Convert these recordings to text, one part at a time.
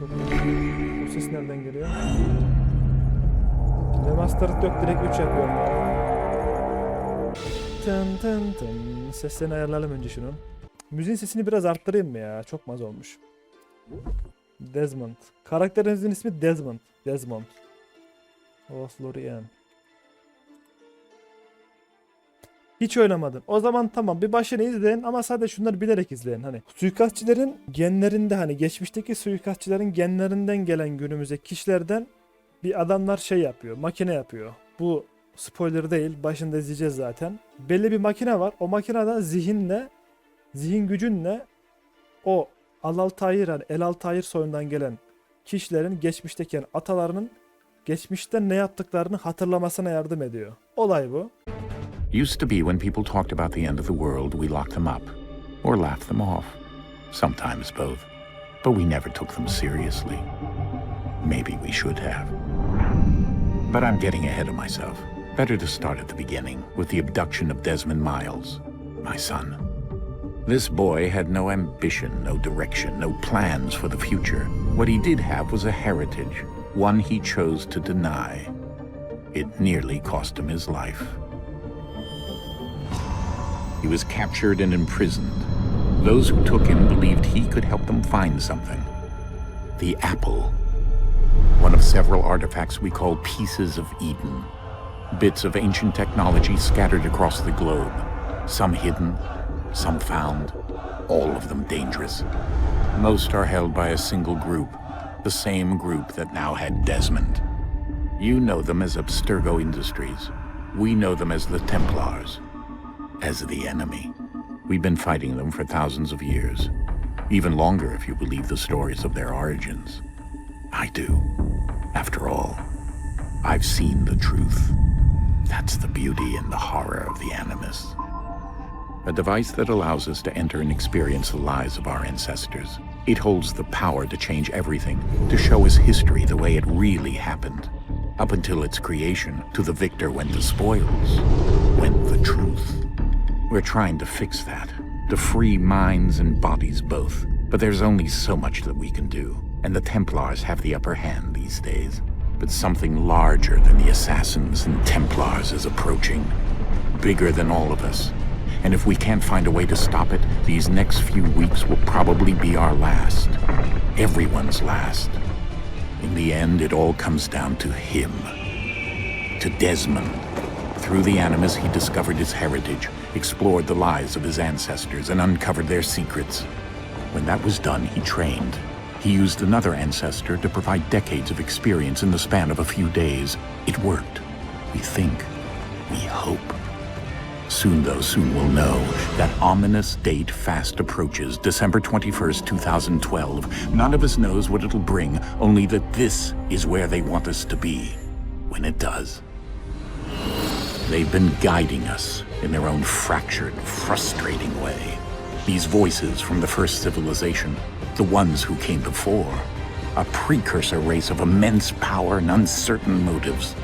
Bu ses nereden geliyor? Remastered yok direkt 3 yapıyorum ya. Tın tın tın. Seslerini ayarlayalım önce şunun. Müziğin sesini biraz arttırayım mı ya? Çok maz olmuş. Desmond. Karakterinizin ismi Desmond. Desmond. Oh Hiç oynamadın. O zaman tamam bir başını izleyin ama sadece şunları bilerek izleyin. Hani suikastçilerin genlerinde hani geçmişteki suikastçilerin genlerinden gelen günümüze kişilerden bir adamlar şey yapıyor. Makine yapıyor. Bu spoiler değil. Başında izleyeceğiz zaten. Belli bir makine var. O makineden zihinle zihin gücünle o Alal Tahir hani El Altayir soyundan gelen kişilerin geçmişteki yani atalarının geçmişte ne yaptıklarını hatırlamasına yardım ediyor. Olay bu. Used to be when people talked about the end of the world, we locked them up or laughed them off. Sometimes both. But we never took them seriously. Maybe we should have. But I'm getting ahead of myself. Better to start at the beginning with the abduction of Desmond Miles, my son. This boy had no ambition, no direction, no plans for the future. What he did have was a heritage, one he chose to deny. It nearly cost him his life. He was captured and imprisoned. Those who took him believed he could help them find something. The apple. One of several artifacts we call pieces of Eden. Bits of ancient technology scattered across the globe. Some hidden, some found, all of them dangerous. Most are held by a single group, the same group that now had Desmond. You know them as Abstergo Industries. We know them as the Templars as the enemy. We've been fighting them for thousands of years. Even longer if you believe the stories of their origins. I do. After all, I've seen the truth. That's the beauty and the horror of the Animus. A device that allows us to enter and experience the lives of our ancestors. It holds the power to change everything, to show us history the way it really happened. Up until its creation, to the victor went the spoils, went the truth. We're trying to fix that, to free minds and bodies both. But there's only so much that we can do, and the Templars have the upper hand these days. But something larger than the Assassins and Templars is approaching, bigger than all of us. And if we can't find a way to stop it, these next few weeks will probably be our last. Everyone's last. In the end, it all comes down to him. To Desmond. Through the Animus, he discovered his heritage, explored the lives of his ancestors, and uncovered their secrets. When that was done, he trained. He used another ancestor to provide decades of experience in the span of a few days. It worked. We think. We hope. Soon, though, soon we'll know. That ominous date fast approaches, December 21st, 2012. None of us knows what it'll bring, only that this is where they want us to be. When it does. They've been guiding us in their own fractured, frustrating way. These voices from the first civilization, the ones who came before, a precursor race of immense power and uncertain motives.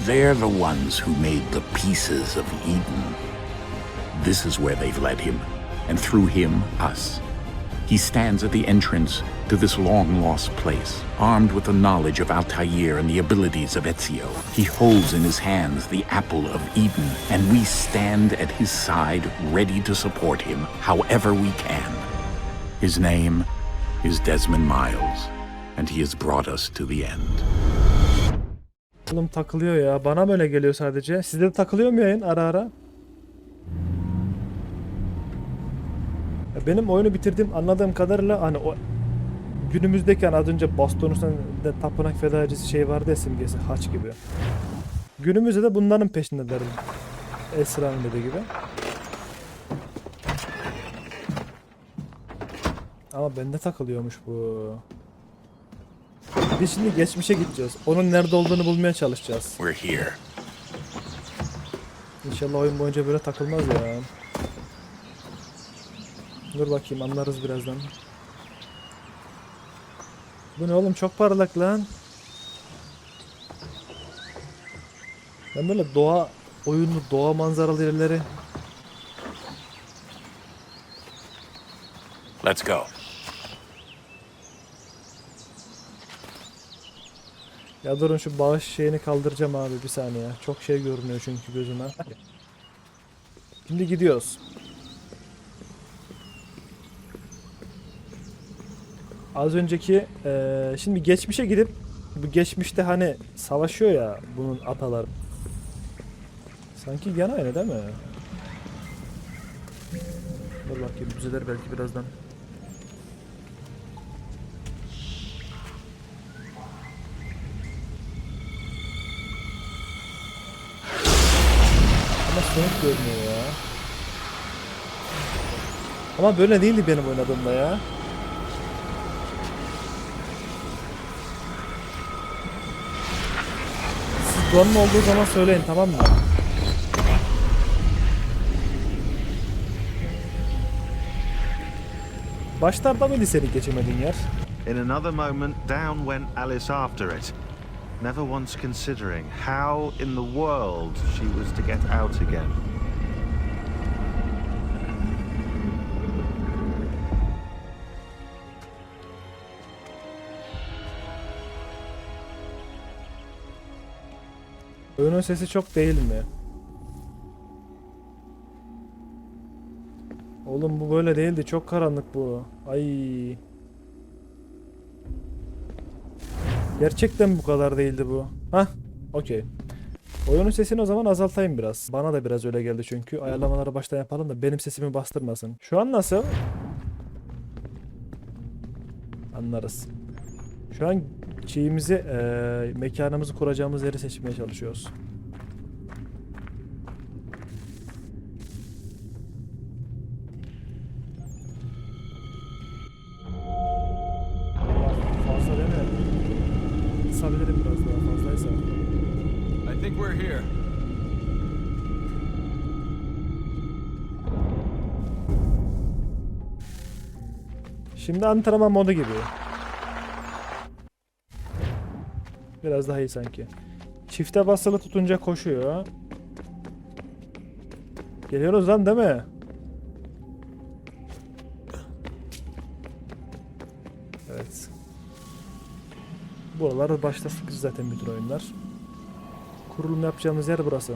They're the ones who made the pieces of Eden. This is where they've led him, and through him, us. He stands at the entrance to this long lost place, armed with the knowledge of Altair and the abilities of Ezio. He holds in his hands the apple of Eden, and we stand at his side, ready to support him however we can. His name is Desmond Miles, and he has brought us to the end. Oğlum takılıyor ya. Bana mı öyle geliyor sadece? Sizde de takılıyor mu yayın ara ara? Ya benim oyunu bitirdiğim anladığım kadarıyla hani o günümüzdeki hani az önce baston üstünde tapınak fedacısı şey vardı ya simgesi haç gibi. Günümüzde de bunların peşinde derim. Esra'nın dediği gibi. Ama bende takılıyormuş bu. Biz şimdi geçmişe gideceğiz. Onun nerede olduğunu bulmaya çalışacağız. We're here. İnşallah oyun boyunca böyle takılmaz ya. Dur bakayım anlarız birazdan. Bu ne oğlum çok parlak lan. Ben böyle doğa oyunu, doğa manzaralı yerleri Let's go. Ya durun şu bağış şeyini kaldıracağım abi bir saniye. Çok şey görünüyor çünkü gözüme. Şimdi gidiyoruz. Az önceki eee, şimdi geçmişe gidip bu geçmişte hani savaşıyor ya bunun ataları. Sanki gene aynı değil mi? Dur bakayım düzelir belki birazdan. Ama sonuç görünüyor ya. Ama böyle değildi benim oynadığımda ya. Donma olduğu zaman söyleyin tamam mı? Başlarda mıydı seni geçemediğin yer? In another moment, down went Alice after it, never once considering how in the world she was to get out again. Oyunun sesi çok değil mi? Oğlum bu böyle değildi. Çok karanlık bu. Ay. Gerçekten bu kadar değildi bu. Hah. Okey. Oyunun sesini o zaman azaltayım biraz. Bana da biraz öyle geldi çünkü. Ayarlamaları baştan yapalım da benim sesimi bastırmasın. Şu an nasıl? Anlarız. Şu an şeyimizi, eee, mekanımızı kuracağımız yeri seçmeye çalışıyoruz. Fazla değil mi? Kısabilirim biraz daha fazlaysa. I think we're here. Şimdi antrenman modu gibi. Biraz daha iyi sanki. Çifte basılı tutunca koşuyor. Geliyoruz lan değil mi? Evet. Buralar başta sıkıcı zaten bütün oyunlar. Kurulum yapacağımız yer burası.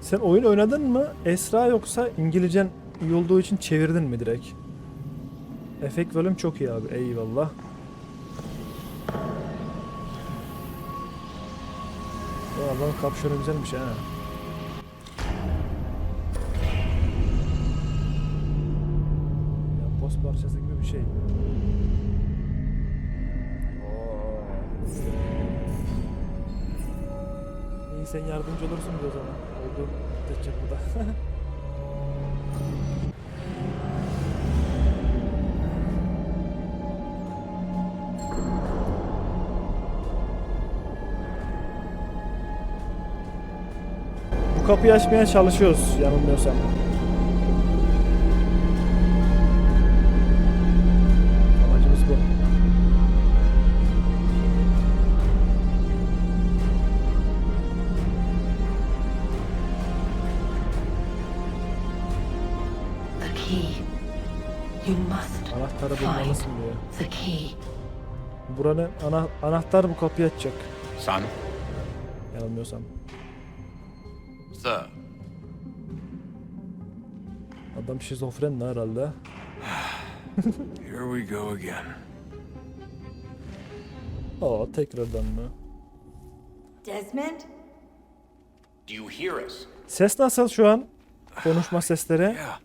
Sen oyun oynadın mı? Esra yoksa İngilizcen iyi olduğu için çevirdin mi direkt? Efekt bölüm çok iyi abi. Eyvallah. Adamın kapşonu güzelmiş ha. Ya post parçası gibi bir şey. İyi sen yardımcı olursun o zaman. Müddetçe burada. Bu kapıyı açmaya çalışıyoruz yanılmıyorsam. Amacımız bu. The key. You must Anahtarı find bulmalısın diyor. the key. Buranın ana anahtar bu kapıyı açacak. Son, Yanılmıyorsam. Adam şizofren lan herhalde. here we go again. Aa tekrardan mı? Desmond? do you hear us? Ses nasıl şu an? Konuşma sesleri. Yeah.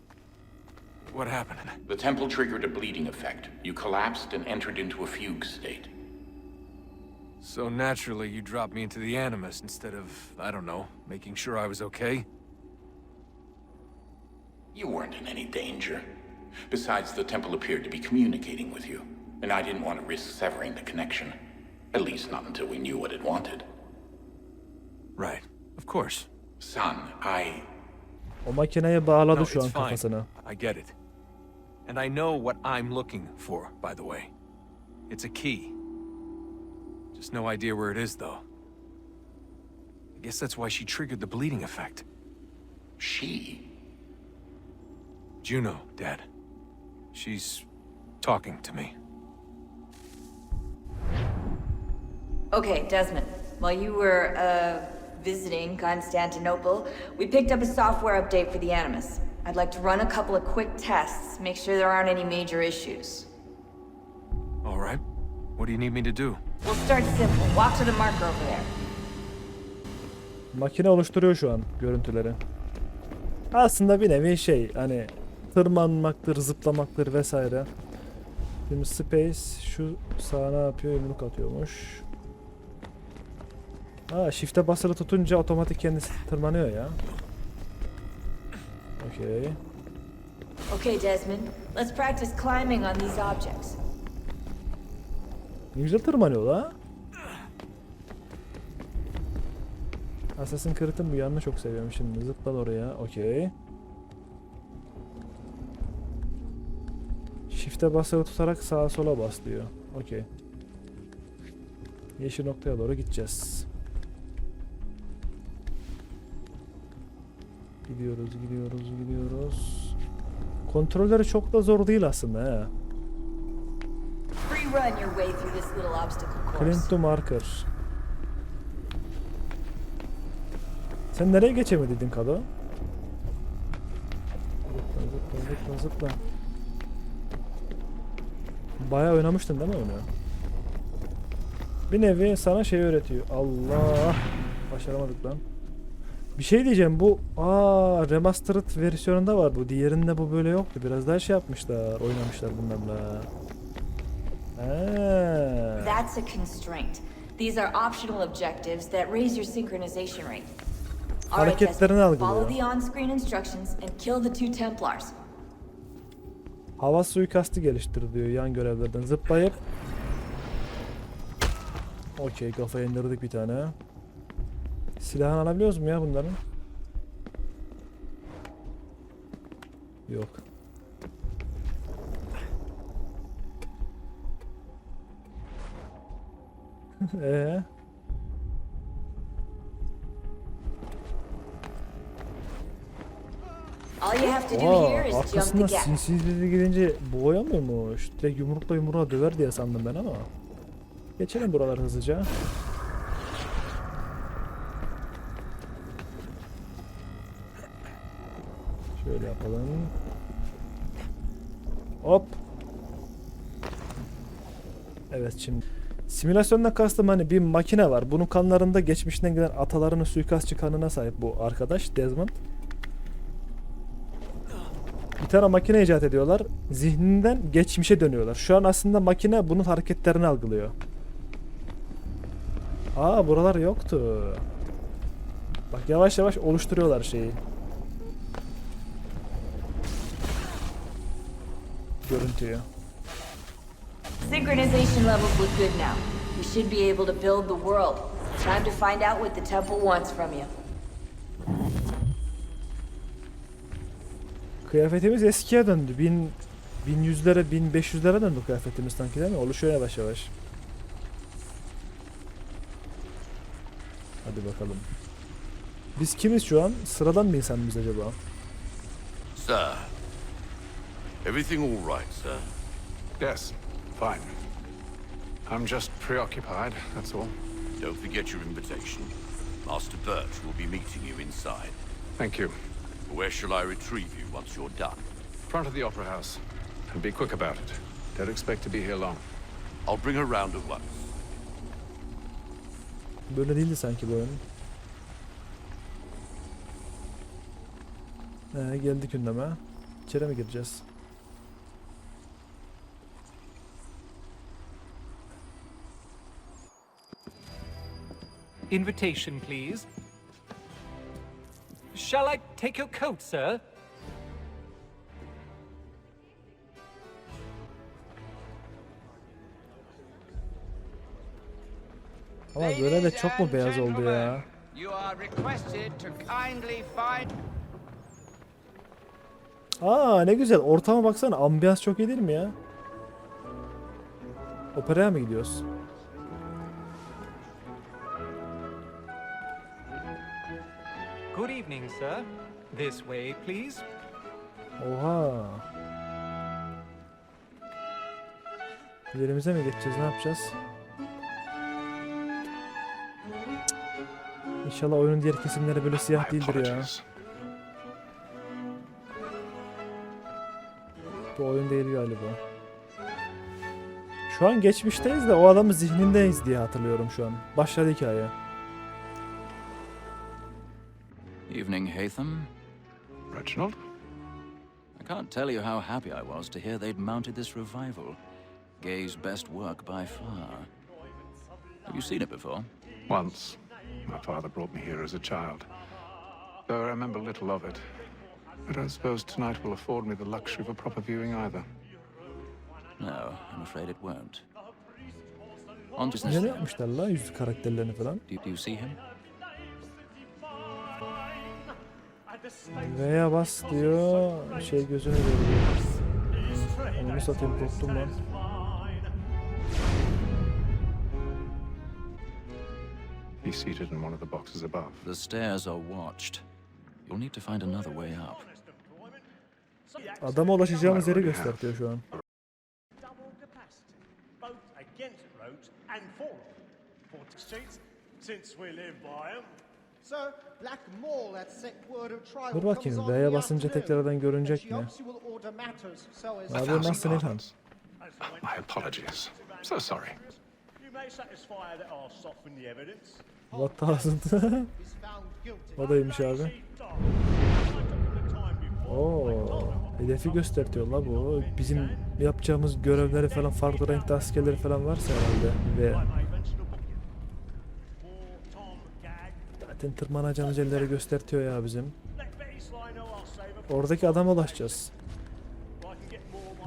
What happened? The temple triggered a bleeding effect. You collapsed and entered into a fugue state. So naturally, you dropped me into the Animus instead of, I don't know, making sure I was okay? You weren't in any danger. Besides, the temple appeared to be communicating with you, and I didn't want to risk severing the connection. At least not until we knew what it wanted. Right. Of course. Son, I. O makineye bağladı No, şu an it's fine. kafasını. I get it. And I know what I'm looking for, by the way. It's a key. Just no idea where it is, though. I guess that's why she triggered the bleeding effect. She? Juno, Dad. She's talking to me. Okay, Desmond. While you were, uh, visiting Constantinople, we picked up a software update for the Animus. I'd like to run a couple of quick tests, make sure there aren't any major issues. All right. What do you need me to do? We'll start simple. Walk to the marker over there. Makine oluşturuyor şu an görüntüleri. Aslında bir nevi şey hani tırmanmaktır, zıplamaktır vesaire. Şimdi Space şu sağa ne yapıyor? Yumruk atıyormuş. Ha shift'e basılı tutunca otomatik kendisi tırmanıyor ya. Okey. Okay, Desmond. Let's practice climbing on these objects. Ne güzel tırmanıyor la. Assassin's Creed'in bu yanını çok seviyorum şimdi. Zıpla oraya. Okey. Shift'e basılı tutarak sağa sola bas diyor. Okey. Yeşil noktaya doğru gideceğiz. Gidiyoruz, gidiyoruz, gidiyoruz. Kontrolleri çok da zor değil aslında he. Clint to marker. Sen nereye geçemedin Kado? Zıpla zıpla zıpla zıpla. Bayağı oynamıştın değil mi onu? Bir nevi sana şey öğretiyor. Allah! Başaramadık lan. Bir şey diyeceğim bu aa remastered versiyonunda var bu. Diğerinde bu böyle yoktu. Biraz daha şey yapmışlar, oynamışlar bunlarla. Ha. That's a constraint. These are optional objectives that raise your synchronization rate. Hareketlerini algılıyor. follow the on-screen instructions and kill the two Templars. Hava suikastı geliştir diyor yan görevlerden zıplayıp. Okey kafaya indirdik bir tane. Silahını alabiliyoruz mu ya bunların? Yok. Ee, jump the arkasından gap. sinsi girince boğayamıyormuş. Direkt yumrukla yumruğa döver diye sandım ben ama. Geçelim buraları hızlıca. Şöyle yapalım. Hop. Evet şimdi. Simülasyondan kastım hani bir makine var. Bunun kanlarında geçmişten gelen atalarının suikastçı kanına sahip bu arkadaş Desmond. Tane makine icat ediyorlar. Zihninden geçmişe dönüyorlar. Şu an aslında makine bunun hareketlerini algılıyor. Aa buralar yoktu. Bak yavaş yavaş oluşturuyorlar şeyi. Görüntüyü. Synchronization levels look good now. We should be able to build the world. Time to find out what the temple wants from you. Kıyafetimiz eskiye döndü. Bin, 1100'lere 1500'lere döndü kıyafetimiz sanki değil mi? Oluşuyor yavaş yavaş. Hadi bakalım. Biz kimiz şu an? Sıradan bir insan mıyız acaba? Sir. Everything all right, sir? Yes, fine. I'm just preoccupied, that's all. Don't forget your invitation. Master Birch will be meeting you inside. Thank you. Where shall I retrieve you once you're done? Front of the Opera House. And be quick about it. Don't expect to be here long. I'll bring her round at once. Böyle değildi sanki bu oyun. Ee, geldik gündeme. İçeri mi gireceğiz? Invitation, please. Shall I take your coat, sir? Ama böyle de çok mu beyaz oldu ya? You are requested to kindly find Aa ne güzel. Ortama baksana. Ambiyans çok iyi değil mi ya? Operaya mı gidiyoruz? Good evening, sir. This way, please. Oha. Yerimize mi geçeceğiz? Ne yapacağız? İnşallah oyunun diğer kesimleri böyle siyah değildir ya. Bu oyun değil galiba. Şu an geçmişteyiz de o adamın zihnindeyiz diye hatırlıyorum şu an. Başladı hikaye. Evening, Hatham. Reginald? I can't tell you how happy I was to hear they'd mounted this revival. Gay's best work by far. Have you seen it before? Once. My father brought me here as a child. Though I remember little of it. I don't suppose tonight will afford me the luxury of a proper viewing either. No, I'm afraid it won't. On business. Ne ne yapmışlar la yüz karakterlerini falan. Do, do you see him? V'ye bas diyor. Şey gözüne veriyor. Onu satayım korktum lan. He's seated in one of the boxes above. The stairs are watched. You'll need to find another way up. Adama ulaşacağımız yeri gösteriyor şu an. Dur bakayım V'ye basınca tekrardan görünecek mi? Abi nasılsın İlhan? My apologies. So sorry. You may satisfy that I'll soften the evidence. What thousand? o daymış abi. Oo, hedefi göstertiyor la bu. Bizim yapacağımız görevleri falan farklı renkli askerleri falan varsa herhalde. Ve zaten tırmanacağımız yerleri göstertiyor ya bizim. Oradaki adama ulaşacağız.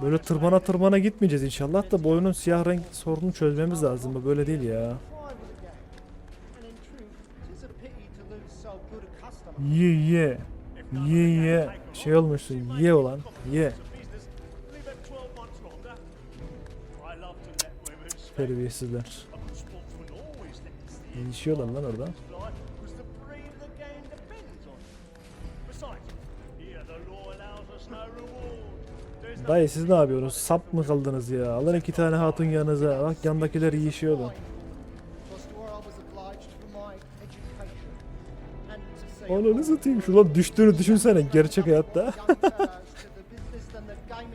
Böyle tırmana tırmana gitmeyeceğiz inşallah da bu oyunun siyah renk sorununu çözmemiz lazım. Bu böyle değil ya. Ye ye. Ye ye. Şey olmuşsun. Ye olan. Ye. Leave it 12 months Dayı siz ne yapıyorsunuz? Sap mı kaldınız ya? Alın iki tane hatun yanınıza. Bak yandakiler yiyişiyordu. Ananı satayım. Şuradan düştüğünü düşünsene gerçek hayatta.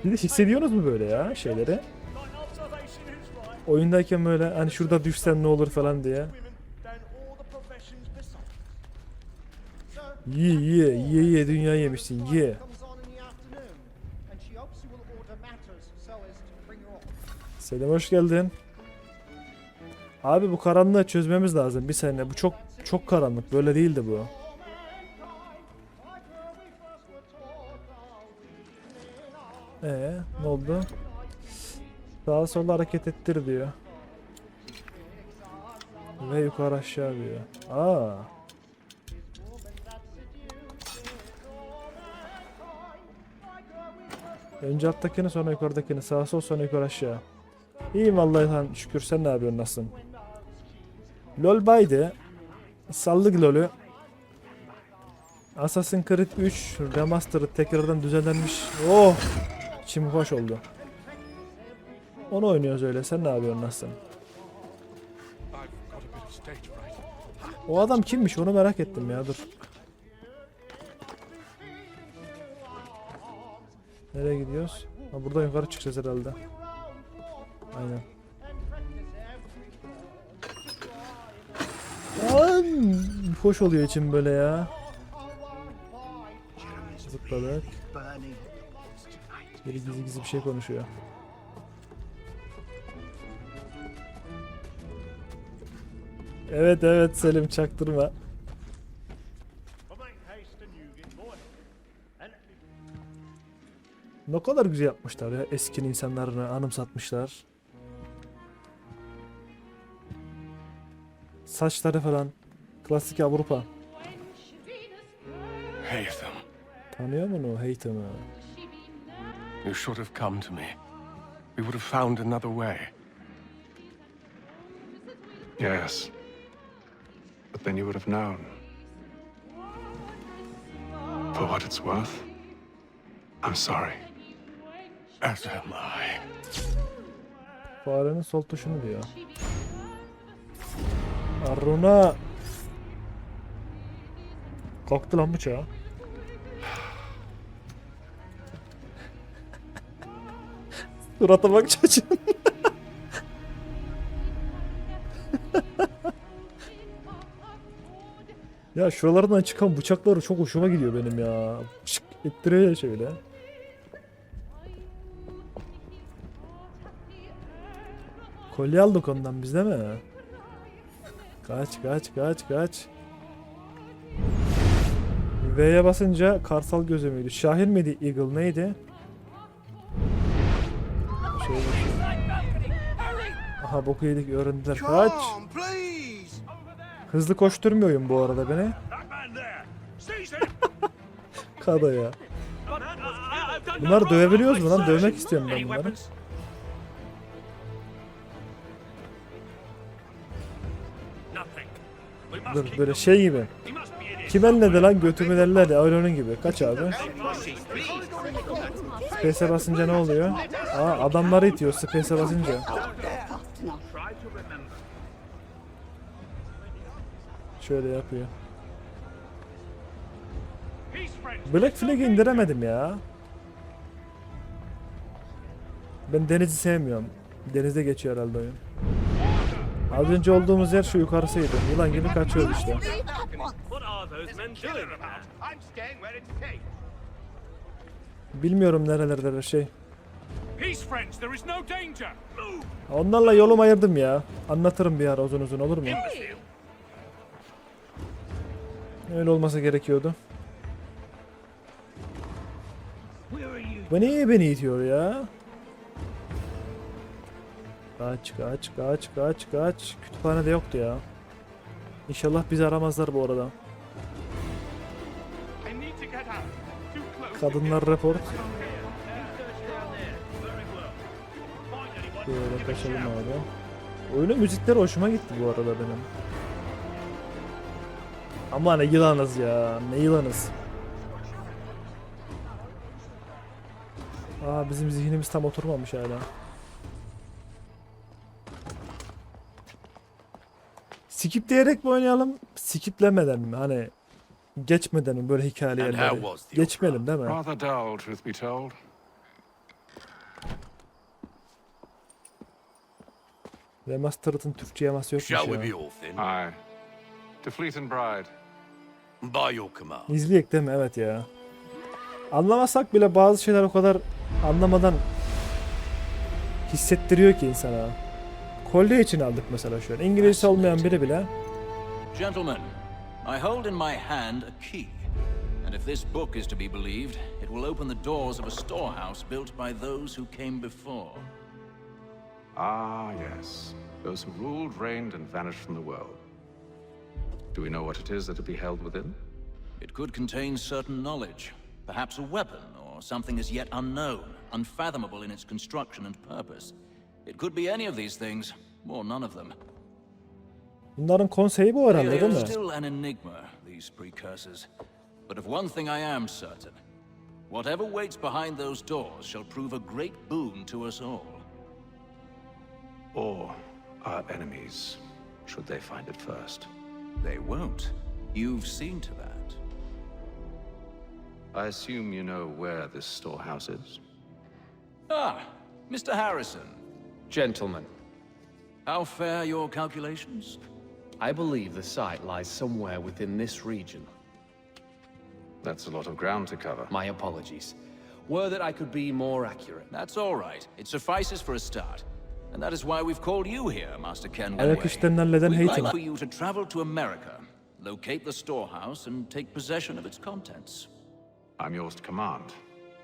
Bir de hissediyorsunuz mu böyle ya şeyleri? Oyundayken böyle hani şurada düşsen ne olur falan diye. Ye ye ye ye dünya yemişsin ye. Selam hoş geldin. Abi bu karanlığı çözmemiz lazım bir saniye. Bu çok çok karanlık. Böyle değildi bu. Ee, ne oldu? Sağa sola hareket ettir diyor. Ve yukarı aşağı diyor. Aa. Önce alttakini sonra yukarıdakini. Sağa sol sonra yukarı aşağı. İyiyim vallahi lan şükür sen ne yapıyorsun nasılsın? LOL baydı. Sallık LOL'ü. Assassin's Creed 3 Remastered tekrardan düzenlenmiş. Oh! İçim hoş oldu. Onu oynuyoruz öyle. Sen ne yapıyorsun nasılsın? O adam kimmiş onu merak ettim ya dur. Nereye gidiyoruz? Ha buradan yukarı çıkacağız herhalde. Aynen. Lan hoş oluyor içim böyle ya. Zıpladık. Biri gizli gizli bir şey konuşuyor. Evet evet Selim çaktırma. Ne kadar güzel yapmışlar ya eski insanlarını anımsatmışlar. Saçları falan. Klasik Avrupa. Hatham, Tanıyor musun o Haytham'ı? you should have come to me. We would have found another way. Yes. But then you would have known. For what it's worth, I'm sorry. As am I. Farenin sol tuşunu diyor. Aruna. Kalktı lan bıçağı. Surata bak çocuğun. ya şuralardan çıkan bıçakları çok hoşuma gidiyor benim ya. Şık ettiriyor şöyle. Kolye aldık ondan biz değil mi? Kaç kaç kaç kaç. V'ye basınca karsal gözü müydü? Şahin miydi? Eagle neydi? Bakayım. Aha boku yedik öğrendiler. Kaç. Hızlı koşturmuyor oyun bu arada beni. Kada ya. Bunları dövebiliyoruz mu lan? Dövmek istiyorum ben bunları. Dur böyle şey gibi. Kim elledi lan götümü elledi öyle onun gibi. Kaç abi? Space'e basınca ne oluyor? Aa adamları itiyor Space'e basınca. Şöyle yapıyor. Black Flag'i indiremedim ya. Ben denizi sevmiyorum. Denizde geçiyor herhalde oyun. Az önce olduğumuz yer şu yukarısıydı. Yılan gibi kaçıyoruz işte. Bilmiyorum nerelerde şey. Onlarla yolumu ayırdım ya. Anlatırım bir ara uzun uzun olur mu? Öyle olması gerekiyordu. Bu niye beni itiyor ya? Kaç kaç kaç kaç kaç. Kütüphanede yoktu ya. İnşallah bizi aramazlar bu arada. Kadınlar anyone. Böyle kaçalım abi. Oyunun müzikleri hoşuma gitti bu arada benim. Ama ne yılanız ya. Ne yılanız. Aa bizim zihnimiz tam oturmamış hala. Skip diyerek mi oynayalım? Skiplemeden mi? Hani geçmeden mi böyle hikayeli the Geçmeyelim değil mi? Rather dull, truth be told. Remastered'ın Türkçe yaması yokmuş Shall we ya. be off then? Aye. To Fleet and Bride. By your command. İzleyek değil mi? Evet ya. Anlamasak bile bazı şeyler o kadar anlamadan hissettiriyor ki insana. Kolye için aldık mesela şu an. İngilizce olmayan biri bile. Gentlemen, I hold in my hand a key. And if this book is to be believed, it will open the doors of a storehouse built by those who came before. Ah, yes. Those who ruled, reigned, and vanished from the world. Do we know what it is that to be held within? It could contain certain knowledge, perhaps a weapon or something as yet unknown, unfathomable in its construction and purpose. It could be any of these things, or none of them. Bunların konseyi bu herhalde They değil are mi? still an enigma, these precursors. But of one thing I am certain. Whatever waits behind those doors shall prove a great boon to us all. Or our enemies, should they find it first? They won't. You've seen to that. I assume you know where this storehouse is? Ah, Mr. Harrison. Gentlemen, How fair your calculations? I believe the site lies somewhere within this region. That's a lot of ground to cover. My apologies. Were that I could be more accurate. That's all right. It suffices for a start. And that is why we've called you here, Master Ken Ayak Wenway. işlerini We'd like for you to travel to America, locate the storehouse, and take possession of its contents. I'm yours to command,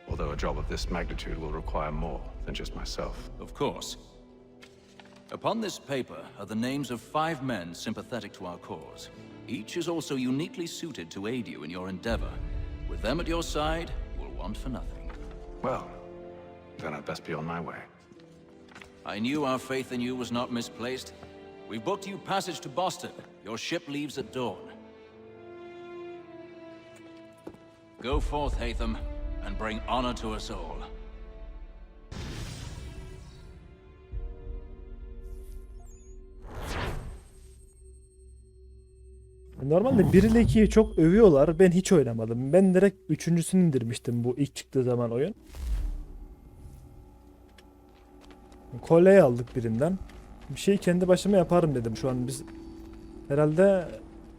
although a job of this magnitude will require more than just myself. Of course. Upon this paper are the names of five men sympathetic to our cause. Each is also uniquely suited to aid you in your endeavor. With them at your side, you'll want for nothing. Well, then I'd best be on my way. I knew our faith in you was not misplaced. We've booked you passage to Boston. Your ship leaves at dawn. Go forth, Hatham, and bring honor to us all. Normalde 1 ile 2'yi çok övüyorlar. Ben hiç oynamadım. Ben direkt üçüncüsünü indirmiştim bu ilk çıktığı zaman oyun. Kolyeyi aldık birinden. Bir şeyi kendi başıma yaparım dedim. Şu an biz herhalde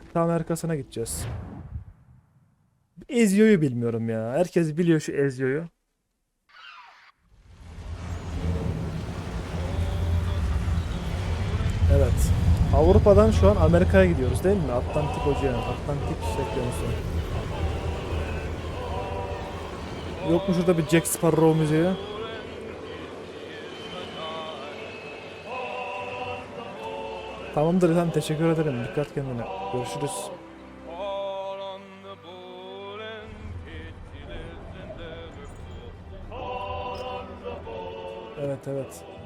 kıta Amerikası'na gideceğiz. Ezio'yu bilmiyorum ya. Herkes biliyor şu Ezio'yu. Avrupa'dan şu an Amerika'ya gidiyoruz değil mi? Atlantik Oceanı, Atlantik Okyanusu. Yok mu şurada bir Jack Sparrow müziği? Tamamdır efendim teşekkür ederim. Dikkat kendine. Görüşürüz. Evet evet.